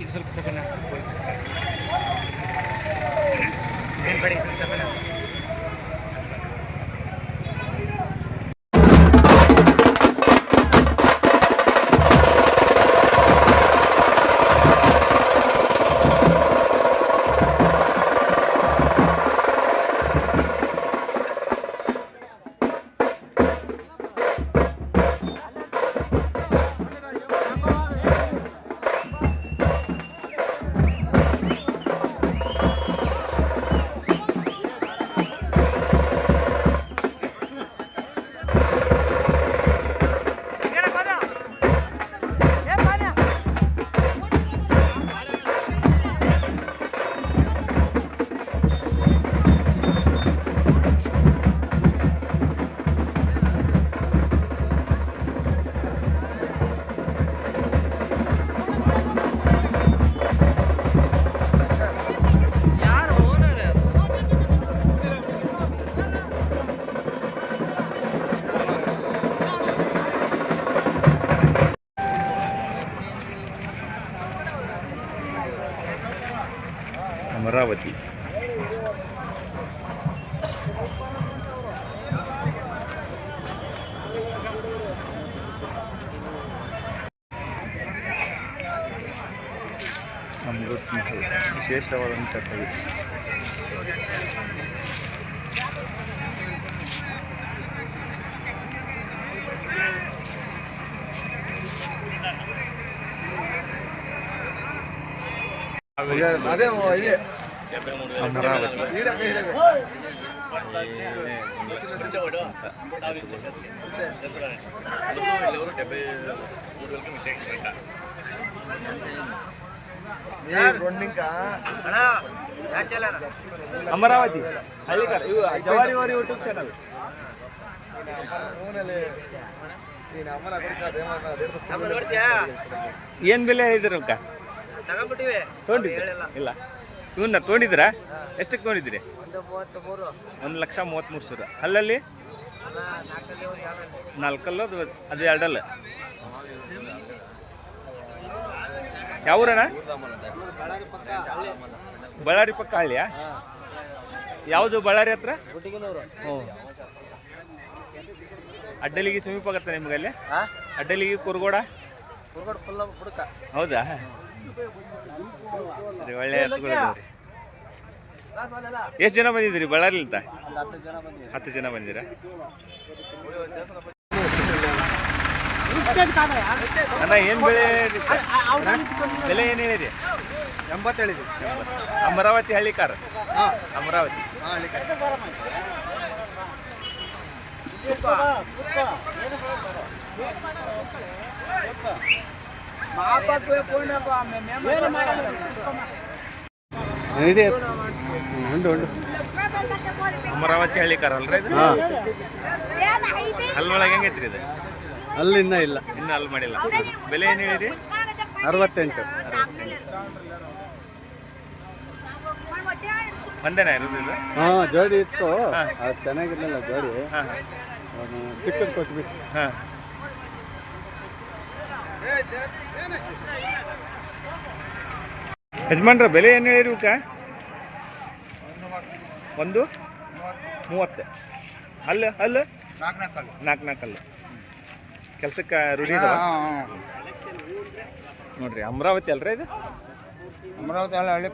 ಇದು ಸ್ವಲ್ಪ ತಗೋಣ ಅಮರಾವತಿ अमरावती अमृत महल विशेषवाद ಅದೇ ಇದೆ ಅಮರಾವತಿ ಅಮರಾವತಿ ಹಳ್ಳಿಕಾರ ಇವು ಜವಾರಿ ವಾರಿ ಯೂಟ್ಯೂಬ್ ಚಾನಲ್ ಏನ್ ಬೆಲೆ ಹೇಳಿದ್ರಲ್ಕ ತೊಗೊಂಡಿದ್ದೀರಾ ಇಲ್ಲ. ಇವನ್ನ ತೊಗೊಂಡಿದ್ದೀರಾ? ಎಷ್ಟಕ್ಕೆ ತೊಗೊಂಡಿದ್ದೀರಿ? ಒಂದು ಲಕ್ಷ ಮೂವತ್ತ್ಮೂರು ಸಾವಿರ. ಅಲ್ಲಲ್ಲಿ ನಾಲ್ಕಲ್ಲು ಅದು ಅದು ಎರಡಲ್ಲ? ಯಾವೂರಣ್ಣ? ಬಳ್ಳಾರಿ ಪಕ್ಕ ಹಳ್ಳಿಯಾ? ಯಾವುದು ಬಳ್ಳಾರಿ ಹತ್ರ? ಹ್ಞೂ ಅಡ್ಡಲಿಗೆ ಸಮೀಪ ಆಗತ್ತೆ ನಿಮ್ಗೆ ಅಲ್ಲಿ? ಅಡ್ಡಲಿಗೆ ಕುರ್ಗೋಡ? ಹೌದಾ? ಒಳ್ಳೆ. ಎಷ್ಟು ಜನ ಬಂದಿದ್ದೀರಿ? ಬಳ್ಳಾರಿಲಿಂದ ಹತ್ತು ಜನ ಬಂದಿರಾ? ಅಣ್ಣ ಏನು ಬೆಳೆ ಬೆಲೆ ಏನೇನಿದೆ ಅಮರಾವತಿ ಹಳ್ಳಿ ಕಾರ್? ಅಮರಾವತಿ. ಹಾಂ ಅಲ್ಲಿ ಇದೆ ಉಂಟು ಉಂಟು ಅಮರಾವತಿ ಹಳ್ಳಿ ಕಾರ್ ಅಲ್ರಿ ಇದು ಹಾಂ ಅಲ್ಲೊಳಗೆ ಹೆಂಗೈತ್ರಿ ಇದು ಅಲ್ಲಿ ಇನ್ನೂ ಇಲ್ಲ. ಇನ್ನ ಅಲ್ಲಿ ಮಾಡಿಲ್ಲ ಬೆಲೆ ಏನು ಹೇಳಿರಿ ಅರವತ್ತೆಂಟು ಒಂದೇನಾ ಇರೋದಿಲ್ಲ ಹಾ ಜೋಡಿ ಇತ್ತು ಅದು ಚೆನ್ನಾಗಿರ್ಲಿಲ್ಲ ಜೋಡಿ ಚಿಕ್ಕದು ಕೊಟ್ಬಿಟ್ಟು ಹಾಂ ಯಜಮಾನ್ರ ಬೆಲೆ ಏನು ಹೇಳಿರಿ ಇವಕ್ಕ ಒಂದು? ಮೂವತ್ತು. ಅಲ್ಲ ಅಲ್ಲ ನಾಲ್ಕು ನಾಲ್ಕು ಕೆಲ್ಸಕ್ಕೆ ರೂಢಿ ನೋಡ್ರಿ, ಅಮರಾವತಿ ಅಲ್ರಿ ಇದು? ಅಮರಾವತಿ ಅಲ್ಲ ಹಳ್ಳಿ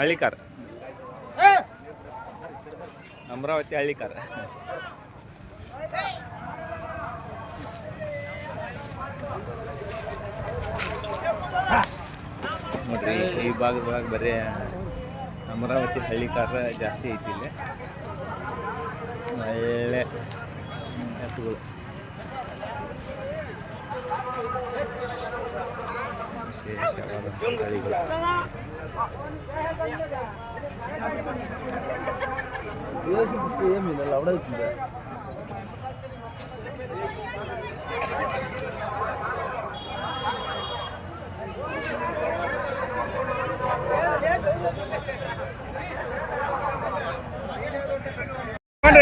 ಹಳ್ಳಿ ಕಾರ್ ಅಮರಾವತಿ ಹಳ್ಳಿ ಕಾರ್ ನೋಡ್ರಿ ಈ ಭಾಗದೊಳಗ ಬರೀ ಅಮರಾವತಿ ಹಳ್ಳಿ ಕಾರ್ ಜಾಸ್ತಿ ಐತಿ ಇಲ್ಲಿ. ಒಳ್ಳೆ ಎತ್ತುಗಳು ವಿಶೇಷವಾದ ತಳಿಗಳು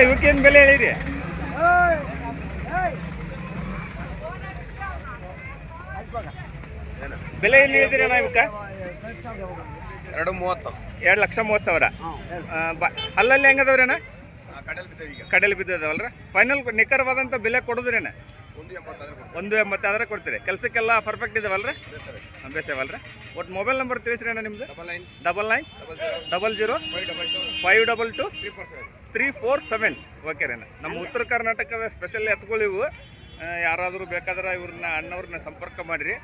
ಇವಕ್ಕೇನು ಬೆಲೆ ಹೇಳಿರಿ ಬೆಲೆ ಇಲ್ಲಿ ಹೇಳಿದಿರಿ ಅಣ್ಣ ಇವಕ್ಕ? ಎರಡು ಮೂವತ್ತು. ಎರಡು ಲಕ್ಷ ಮೂವತ್ತು ಸಾವಿರ. ಅಲ್ಲಲ್ಲಿ ಹೆಂಗದವ್ರಿ ಅಣ್ಣ? ಕಡಲ್ ಬಿದ್ದದವಲ್ರ? ಫೈನಲ್ ನಿಖರವಾದಂಥ ಬೆಲೆ ಕೊಡೋದ್ರಿ ಅಣ್ಣ ಒಂದು ಎಂಬತ್ತಾದ್ರೆ ಕೊಡ್ತೀರಿ. ಕೆಲಸಕ್ಕೆಲ್ಲ ಪರ್ಫೆಕ್ಟ್ ಇದಾವಲ್ರಿ? ರೀ ಒಟ್ಟು ಮೊಬೈಲ್ ನಂಬರ್ ತಿಳಿಸ್ರಿ ಅಣ್ಣ ನಿಮ್ದು. Double nine. Double zero. Five double two. Three four seven. Okay ರೀ ಅಣ್ಣ. ನಮ್ಮ ಉತ್ತರ ಕರ್ನಾಟಕದ ಸ್ಪೆಷಲ್ ಎತ್ತುಗಳು ಇವು ಯಾರಾದರೂ ಬೇಕಾದ್ರೆ ಇವ್ರನ್ನ ಅಣ್ಣವ್ರನ್ನ ಸಂಪರ್ಕ ಮಾಡಿರಿ.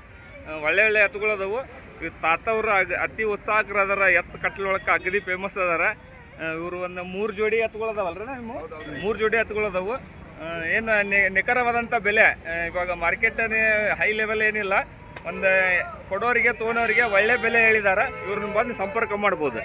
ಒಳ್ಳೆ ಒಳ್ಳೆ ಎತ್ತುಗಳು ಅದಾವು ಇವ್ರು ತಾತವ್ರು ಅಗ್ ಅತಿ ಉತ್ಸಾಹಕರ ಅದಾರ ಎತ್ತು ಕಟ್ಲೊಳಕ್ಕೆ ಅಗದಿ ಫೇಮಸ್ ಅದಾರ. ಇವರು ಒಂದು ಮೂರು ಜೋಡಿ ಎತ್ತುಗಳು ಅದಾವಲ್ರಿ ನಿಮ್ಮ ಮೂರು ಜೋಡಿ ಎತ್ತುಗಳು ಅದಾವು ಏನು ನಿಖರವಾದಂಥ ಬೆಲೆ. ಇವಾಗ ಮಾರ್ಕೆಟ್ ಹೈ ಲೆವೆಲ್ ಏನಿಲ್ಲ. ಒಂದು ಕೊಡೋರಿಗೆ, ತೋನೋರಿಗೆ ಒಳ್ಳೆ ಬೆಲೆ ಹೇಳಿದ್ದಾರೆ ಇವ್ರನ್ನ ಬಂದು ಸಂಪರ್ಕ ಮಾಡ್ಬೋದು.